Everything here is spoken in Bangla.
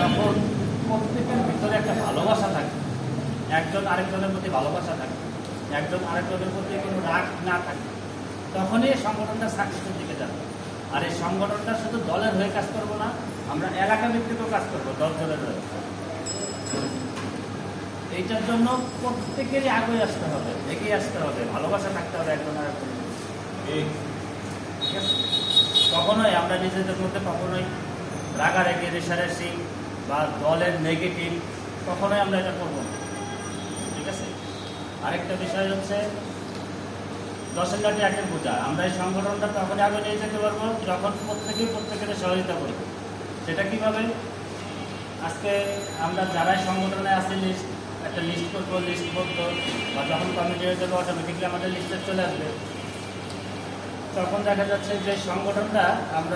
যখন প্রত্যেকের ভিতরে একটা ভালোবাসা থাকে, একজন আরেকজনের প্রতি ভালোবাসা থাকে, একজন আরেকজনের প্রতি কোনো রাগ না থাকে, তখনই সংগঠনটা সাকসেসের দিকে যাবে। আর এই সংগঠনটা শুধু দলের হয়ে কাজ করব না, আমরা এলাকা ভিত্তিকও কাজ করব দলের হয়ে। এইটার জন্য প্রত্যেকেরই আগে আসতে হবে, এগিয়ে আসতে হবে, ভালোবাসা থাকতে হবে একজন আরেকজনের প্রতি। ঠিক আছে? কখনোই আমরা নিজেদের মধ্যে কখনোই রাগারাগি, রেশারেশি বা দলের নেগেটিভ কখনোই আমরা এটা করব না। ঠিক আছে? আরেকটা বিষয় হচ্ছে দশের লাঠি একের বোঝা। আমরা এই সংগঠনটা তখনই আগে নিয়ে যেতে পারব যখন প্রত্যেকেই প্রত্যেকের সহযোগিতা করব। সেটা কীভাবে? আজকে আমরা যারাই সংগঠনে আছি লিস্ট একটা লিস্ট করব লিস্ট করব, বা যখন কমিটি হয়ে যাবে অটোমেটিকলি আমাদের লিস্টে চলে আসবে। তখন দেখা যাচ্ছে যে সংগঠনটা আমরা